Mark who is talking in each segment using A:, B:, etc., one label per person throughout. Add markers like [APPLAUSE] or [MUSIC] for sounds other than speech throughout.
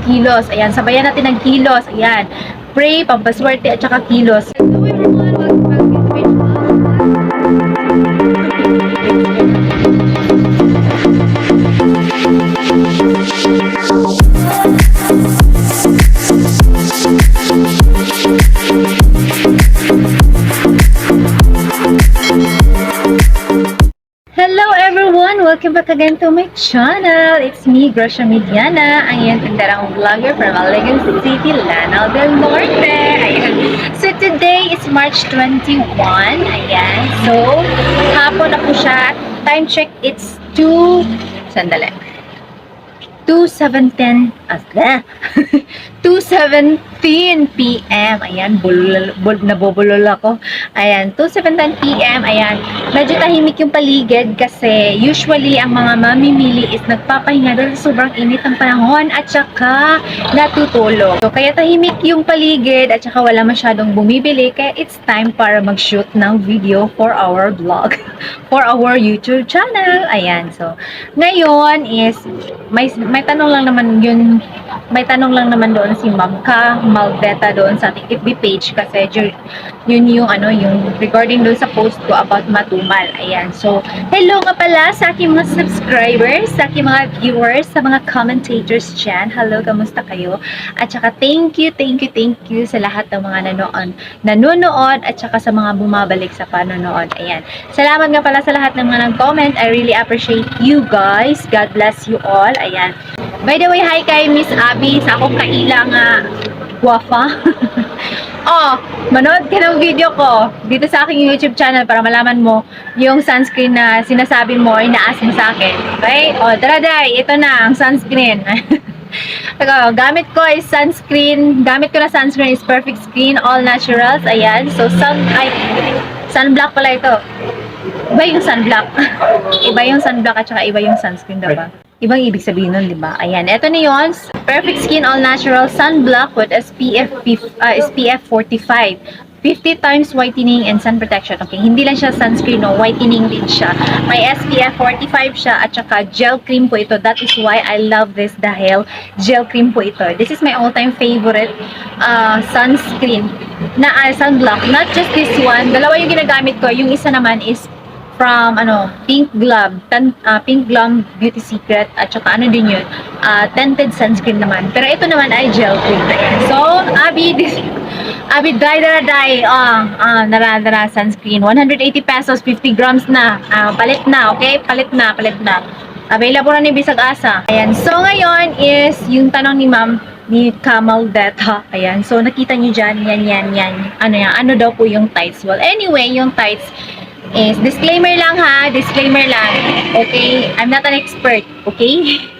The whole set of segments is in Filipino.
A: kikilos. Ayan, sabayan natin ng kilos. Ayan. Pray, pampaswerte, at saka kilos. Hello everyone! Welcome back Welcome back again to my channel. It's me, Gracia Mediana, ang iyong tindarang vlogger from Allegan City, Lanao del Norte. Ayan. So today is March 21. Ayan. So, hapon na po siya. Time check, it's 2... Sandali. 2.710 as ah, 2.17 p.m. Ayan, bulol, bul, nabubulol ako. Ayan, 2.710 p.m. Ayan, medyo tahimik yung paligid kasi usually ang mga mamimili is nagpapahinga dahil sobrang init ng panahon at saka natutulog. So, kaya tahimik yung paligid at saka wala masyadong bumibili kaya it's time para mag-shoot ng video for our vlog, [LAUGHS] for our YouTube channel. Ayan, so, ngayon is may may tanong lang naman yun may tanong lang naman doon si Ma'am Ka Maldeta doon sa ating FB page kasi yun, yun yung ano yung regarding doon sa post ko about matumal. Ayan. So hello nga pala sa aking mga subscribers sa aking mga viewers sa mga commentators dyan. Hello kamusta kayo? At saka thank you thank you thank you sa lahat ng mga nanoon nanonood at saka sa mga bumabalik sa panonood. Ayan. Salamat nga pala sa lahat ng mga nag-comment. I really appreciate you guys. God bless you all. Ayan. By the way, hi kay Miss Abby. Sa akong kailang nga guwafa. [LAUGHS] oh, manood ka ng video ko dito sa aking YouTube channel para malaman mo yung sunscreen na sinasabi mo, inaas mo sa akin. Okay? Oh, tara day, ito na ang sunscreen. [LAUGHS] Taga, gamit ko is sunscreen. Gamit ko na sunscreen is Perfect Skin All Naturals. Ayan. So, sun, ay, sunblock pala ito. Iba yung sunblock. [LAUGHS] iba yung sunblock at saka iba yung sunscreen, diba? Ibang ibig sabihin nun, di ba? Ayan, eto na yun. Perfect Skin All Natural Sunblock with SPF, uh, SPF 45. 50 times whitening and sun protection. Okay, hindi lang siya sunscreen, no? Whitening din siya. May SPF 45 siya at saka gel cream po ito. That is why I love this dahil gel cream po ito. This is my all-time favorite uh, sunscreen na uh, sunblock. Not just this one. Dalawa yung ginagamit ko. Yung isa naman is from ano Pink Glove, tan, ah, Pink Glove Beauty Secret at saka ano din yun, ah, tinted sunscreen naman. Pero ito naman ay gel cream. So, Abi, [LAUGHS] this, Abi, dry, dry, dry. Ah, ah, nara, nara, sunscreen. 180 pesos, 50 grams na. Ah, palit na, okay? Palit na, palit na. Available na ni Bisag Asa. Ayan. So, ngayon is yung tanong ni ma'am, ni Kamal Deta. Ayan. So, nakita nyo dyan, yan, yan, yan. Ano yan? Ano daw po yung tights? Well, anyway, yung tights is disclaimer lang ha, disclaimer lang. Okay? I'm not an expert, okay? [LAUGHS]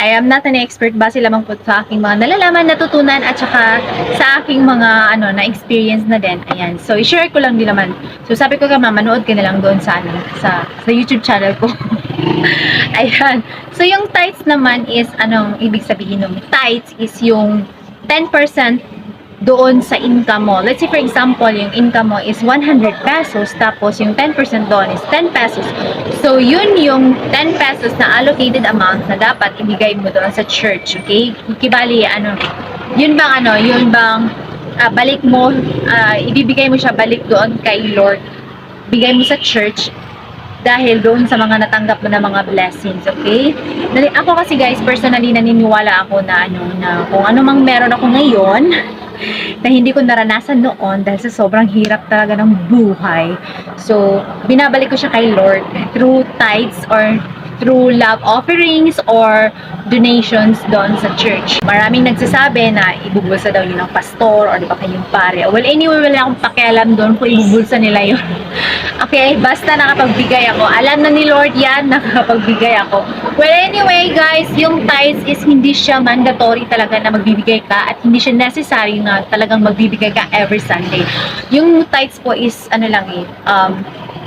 A: I am not an expert base lamang po sa aking mga nalalaman, natutunan at saka sa aking mga ano na experience na din. Ayan. So i-share ko lang din naman. So sabi ko ka manood ka na lang doon sa ano, sa sa YouTube channel ko. [LAUGHS] Ayan. So yung tights naman is anong ibig sabihin ng tights is yung 10% doon sa income mo. Let's say for example, yung income mo is 100 pesos tapos yung 10% doon is 10 pesos. So yun yung 10 pesos na allocated amount na dapat ibigay mo doon sa church, okay? Kibali ano, yun bang ano, yun bang ah, balik mo, ah, ibibigay mo siya balik doon kay Lord. Bigay mo sa church dahil doon sa mga natanggap mo na mga blessings, okay? Dali, ako kasi guys, personally naniniwala ako na ano na kung ano mang meron ako ngayon na hindi ko naranasan noon dahil sa sobrang hirap talaga ng buhay. So, binabalik ko siya kay Lord through tithes or through love offerings or donations doon sa church. Maraming nagsasabi na ibubulsa daw yun ng pastor or di ba kayong pare. Well, anyway, wala akong pakialam doon kung ibubulsa nila yun. [LAUGHS] okay, basta nakapagbigay ako. Alam na ni Lord yan, [LAUGHS] nakapagbigay ako. Well, anyway, guys, yung tithes is hindi siya mandatory talaga na magbibigay ka at hindi siya necessary na talagang magbibigay ka every Sunday. Yung tithes po is, ano lang eh, um,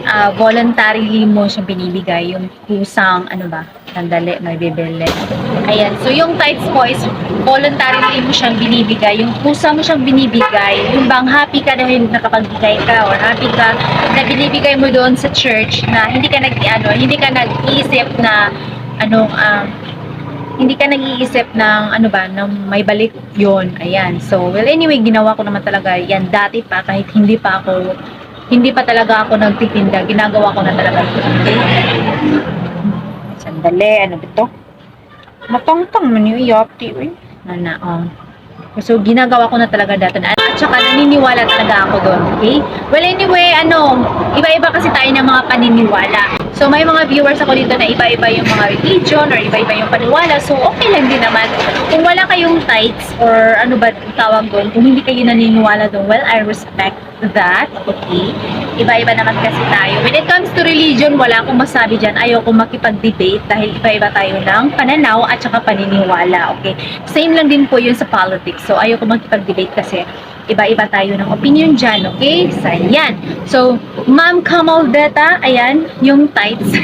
A: ah, voluntarily mo siya binibigay. Yung kusang, ano ba, sandali, may bibili. Ayan, so yung tithes po is voluntarily mo siyang binibigay. Yung kusa mo siyang binibigay, yung bang happy ka dahil nakapagbigay ka or happy ka na binibigay mo doon sa church na hindi ka nag, ano, hindi ka nag-iisip na, ano, um, hindi ka nag-iisip ng ano ba, ng may balik yon Ayan. So, well anyway, ginawa ko naman talaga yan dati pa kahit hindi pa ako hindi pa talaga ako nagtitinda. Ginagawa ko na talaga. Sandali, ano ba ito? Matangtang man yung iyapti. Na na, oh. So, ginagawa ko na talaga dati. na- At saka, naniniwala talaga ako doon, okay? Well, anyway, ano, iba-iba kasi tayo ng mga paniniwala. So, may mga viewers ako dito na iba-iba yung mga religion or iba-iba yung paniwala. So, okay lang din naman. Kung wala kayong tithes or ano ba tawag doon, kung hindi kayo naniniwala doon, well, I respect that, okay? Iba-iba naman kasi tayo. When it comes to religion, wala akong masabi dyan. Ayoko makipag-debate dahil iba-iba tayo ng pananaw at saka paniniwala, okay? Same lang din po yun sa politics. So, ayoko makipag-debate kasi iba-iba tayo ng opinion dyan, okay? So, ayan. So, Ma'am Kamaldeta, ayan, yung tights.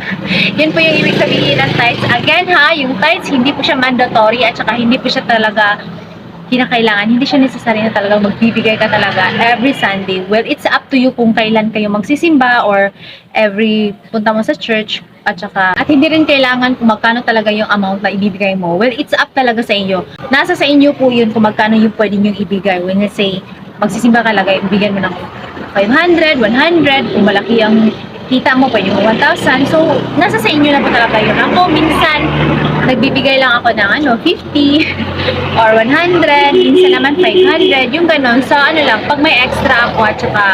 A: [LAUGHS] yun po yung ibig sabihin ng tights. Again ha, yung tights, hindi po siya mandatory at saka hindi po siya talaga kinakailangan. Hindi siya necessary na talaga magbibigay ka talaga every Sunday. Well, it's up to you kung kailan kayo magsisimba or every punta mo sa church at saka at hindi rin kailangan kung magkano talaga yung amount na ibibigay mo. Well, it's up talaga sa inyo. Nasa sa inyo po yun kung magkano yung pwede nyo ibigay. When let's say, magsisimba ka lang, ibigyan mo ng 500, 100, kung malaki ang kita mo, pwede mo 1,000. So, nasa sa inyo na po talaga yun. Ako, minsan, nagbibigay lang ako ng ano, 50 [LAUGHS] or 100, minsan naman 500, yung ganon. So, ano lang, pag may extra ako at saka,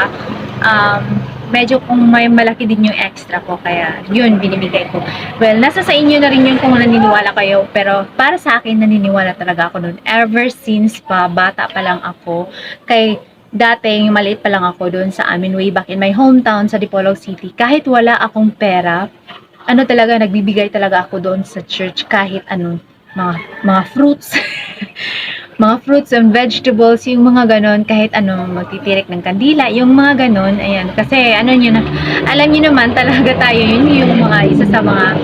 A: um, medyo kung may malaki din yung extra ko, kaya yun, binibigay ko. Well, nasa sa inyo na rin yun kung naniniwala kayo, pero para sa akin, naniniwala talaga ako nun. Ever since pa, bata pa lang ako, kay dating maliit pa lang ako doon sa amin way back in my hometown sa Dipolog City. Kahit wala akong pera, ano talaga, nagbibigay talaga ako doon sa church kahit ano, mga, mga fruits. [LAUGHS] mga fruits and vegetables, yung mga ganon, kahit ano, magtitirik ng kandila, yung mga ganon, ayan, kasi ano nyo na, alam nyo naman, talaga tayo, yun yung mga isa sa mga,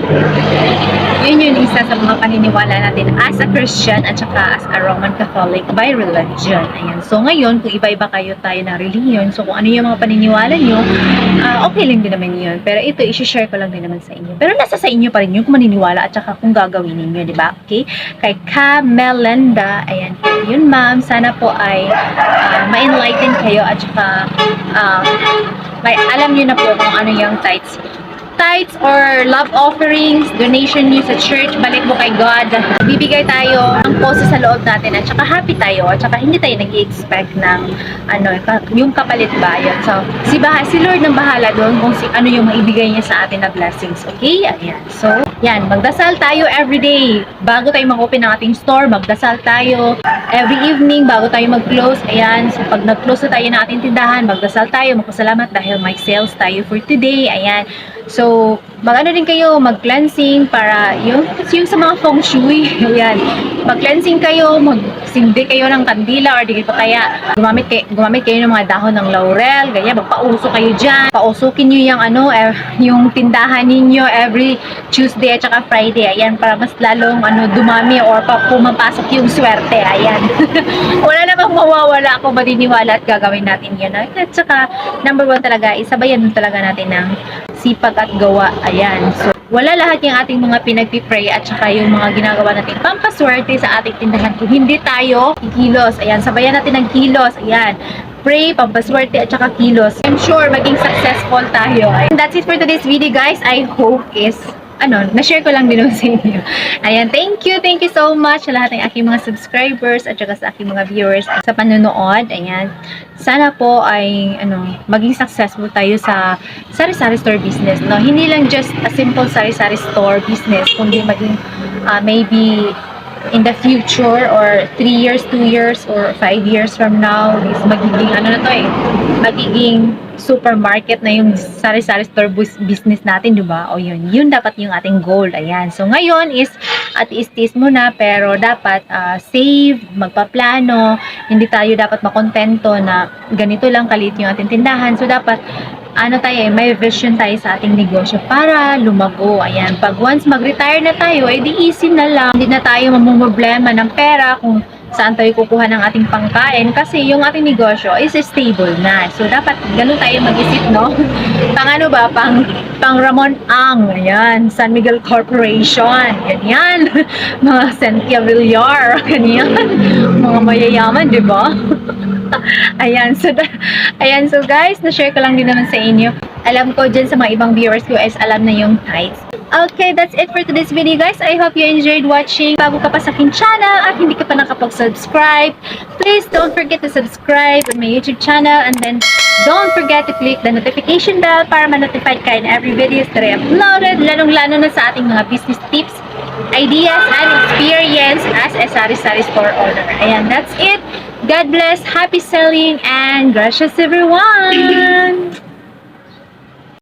A: yun yung isa sa mga paniniwala natin as a Christian at saka as a Roman Catholic by religion. Ayan. So ngayon, kung iba-iba kayo tayo ng religion, so kung ano yung mga paniniwala nyo, ah, okay lang din naman yun. Pero ito, isi-share ko lang din naman sa inyo. Pero nasa sa inyo pa rin yun kung maniniwala at saka kung gagawin ninyo, di ba? Okay? Kay Ka Melenda, ayan yun ma'am. Sana po ay ah, ma-enlighten kayo at saka ah, may alam nyo na po kung ano yung tithes tithes or love offerings, donation nyo sa church, balik mo kay God. Bibigay tayo ng poso sa loob natin at saka happy tayo at saka hindi tayo nag expect ng ano, yung kapalit ba yun. So, si, bah si Lord nang bahala doon kung si, ano yung maibigay niya sa atin na blessings. Okay? Ayan. So, yan. Magdasal tayo every day. Bago tayo mag-open ng ating store, magdasal tayo. Every evening, bago tayo mag-close. Ayan. So, pag nag-close na tayo ng ating tindahan, magdasal tayo, magpasalamat dahil may sales tayo for today. Ayan. So, mag-ano din kayo, mag-cleansing para yung, yung sa mga feng shui. [LAUGHS] Ayan. Mag-cleansing kayo, magsindi kayo ng kandila or di pa kaya gumamit kayo, gumamit kayo ng mga dahon ng laurel, ganyan, magpauso kayo dyan. Pausukin nyo yung ano, eh, yung tindahan ninyo every Tuesday at saka Friday. Ayan, para mas lalong ano, dumami or pa pumapasok yung swerte. Ayan. [LAUGHS] Wala namang mawawala kung maniniwala at gagawin natin yun. At saka, number one talaga, isabayan talaga natin ng sipag at gawa. Ayan. So, wala lahat yung ating mga pinagpipray at saka yung mga ginagawa natin pampaswerte sa ating tindahan. Kung hindi tayo kilos, ayan, sabayan natin ng kilos, ayan. Pray, pampaswerte at saka kilos. I'm sure maging successful tayo. And that's it for today's video guys. I hope is ano, na-share ko lang din [LAUGHS] sa inyo. Ayan, thank you, thank you so much sa lahat ng aking mga subscribers at saka sa aking mga viewers sa panonood. Ayan, sana po ay ano, maging successful tayo sa sari-sari store business. No? Hindi lang just a simple sari-sari store business, kundi maging ah, maybe in the future or 3 years, 2 years, or 5 years from now is magiging ano na to eh, magiging supermarket na yung sari-sari store bus- business natin, di ba? O yun, yun dapat yung ating goal. Ayan. So ngayon is at istis mo na pero dapat ah, save, magpaplano, hindi tayo dapat makontento na ganito lang kalit yung ating tindahan. So dapat ano tayo eh, may vision tayo sa ating negosyo para lumago. Ayan, pag once mag-retire na tayo, eh di easy na lang. Hindi na tayo mamumroblema ng pera kung saan tayo kukuha ng ating pangkain kasi yung ating negosyo is stable na. So, dapat ganun tayo mag-isip, no? [LAUGHS] pang ano ba? Pang, pang Ramon Ang. Ayan. San Miguel Corporation. Ganyan. [LAUGHS] Mga Cynthia Villar. [LAUGHS] Ganyan. Mga mayayaman, di ba? ayan. So, ayan. So, guys, na-share ko lang din naman sa inyo. Alam ko dyan sa mga ibang viewers ko is alam na yung tithes. Okay, that's it for today's video guys. I hope you enjoyed watching. Bago ka pa sa aking channel at hindi ka pa nakapag-subscribe, please don't forget to subscribe on my YouTube channel and then don't forget to click the notification bell para ma-notify ka in every videos that I uploaded, lalong-lalo na sa ating mga business tips, ideas, and experience as a sari-sari store owner. Ayan, that's it. God bless, happy selling, and gracias everyone!